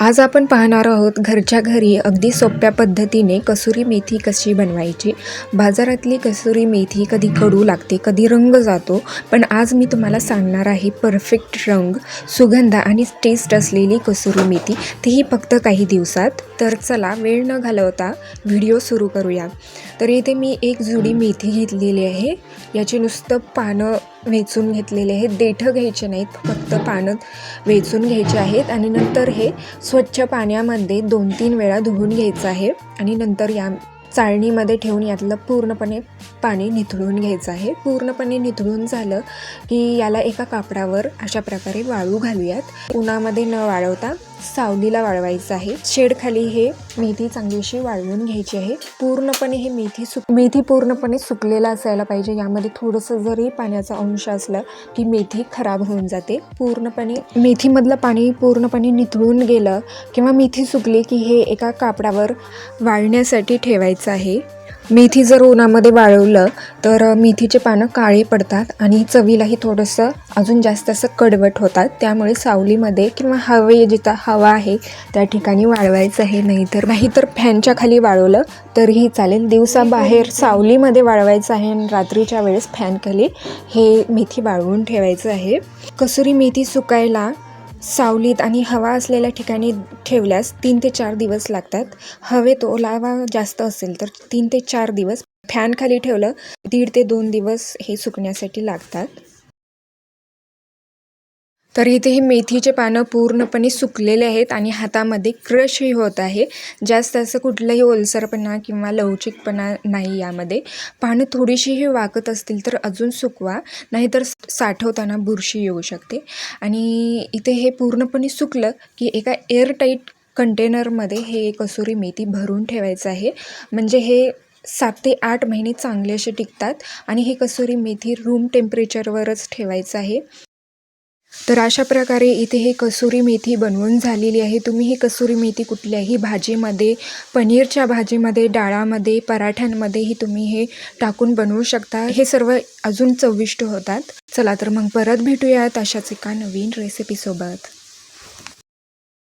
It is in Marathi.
आज आपण पाहणार आहोत घरच्या घरी अगदी सोप्या पद्धतीने कसुरी मेथी कशी बनवायची. बाजारातली कसुरी मेथी कधी कडू लागते कधी रंग जातो पण आज मी तुम्हाला सांगणार आहे परफेक्ट रंग सुगंध आणि टेस्ट असलेली कसुरी मेथी. तीही फक्त काही दिवसात. तर चला वेळ न घालवता व्हिडिओ सुरू करूया. तर इथे मी एक जुडी मेथी घेतलेली आहे. याची नुसतं पानं वेचून घेतलेले आहेत. देठं घ्यायचे नाहीत फक्त पानं वेचून घ्यायचे आहेत आणि नंतर हे स्वच्छ पाण्यामध्ये दोन तीन वेळा धुवून घ्यायचं आहे. आणि नंतर या चाळणीमध्ये ठेवून यातलं पूर्णपणे पाणी निथळून घ्यायचं आहे. पूर्णपणे निथळून झालं की याला एका कापडावर अशा प्रकारे वाळू घालूयात. उन्हामध्ये न वाळवता सावलीला वाळवायचं आहे. शेडखाली हे मेथी चांगलीशी वाळवून घ्यायची आहे. पूर्णपणे हे मेथी सुक मेथी पूर्णपणे सुकलेला असायला पाहिजे. यामध्ये थोडंसं जरी पाण्याचा अंश असला की मेथी खराब होऊन जाते. पूर्णपणे मेथीमधलं पाणी पूर्णपणे निथळून गेलं किंवा मेथी सुकली की हे एका कापडावर वाळण्यासाठी ठेवायचं आहे. मेथी जर उन्हामध्ये वाळवलं तर मेथीचे पानं काळे पडतात आणि चवीलाही थोडंसं अजून जास्त असं कडवट होतात. त्यामुळे सावलीमध्ये किंवा हवे जिथं हवा आहे त्या ठिकाणी वाळवायचं आहे. नाहीतर नाहीतर फॅनच्या खाली वाळवलं तरीही चालेल. दिवसा बाहेर सावलीमध्ये वाळवायचं आहे आणि रात्रीच्या वेळेस फॅनखाली हे मेथी वाळवून ठेवायचं आहे. कसुरी मेथी सुकायला सावलीत आणि हवा असलेल्या ठिकाणी ठेवल्यास तीन ते चार दिवस लागतात. हवेत ओलावा जास्त असेल तर तीन ते चार दिवस फॅनखाली ठेवलं दीड ते दोन दिवस हे सुकण्यासाठी लागतात. तर इथे हे मेथीचे पानं पूर्णपणे सुकलेले आहेत आणि हातामध्ये क्रशही होत आहे. जास्त असं कुठलंही ओलसरपणा किंवा लवचिकपणा नाही यामध्ये. पानं थोडीशीही वाकत असतील तर अजून सुकवा नाहीतर साठवताना बुरशी येऊ शकते. आणि इथे हे पूर्णपणे सुकलं की एका एअरटाईट कंटेनरमध्ये हे कसुरी मेथी भरून ठेवायचं आहे. म्हणजे हे सात ते आठ महिने चांगले असे टिकतात आणि हे कसुरी मेथी रूम टेम्परेचरवरच ठेवायचं आहे. तर अशा प्रकारे इथे हे कसुरी मेथी बनवून झालेली आहे. तुम्ही ही कसुरी मेथी कुठल्याही भाजीमध्ये पनीरच्या भाजीमध्ये डाळामध्ये पराठ्यांमध्येही तुम्ही हे टाकून बनवू शकता. हे सर्व अजून चविष्ट होतात. चला तर मग परत भेटूयात अशाच एका नवीन रेसिपीसोबत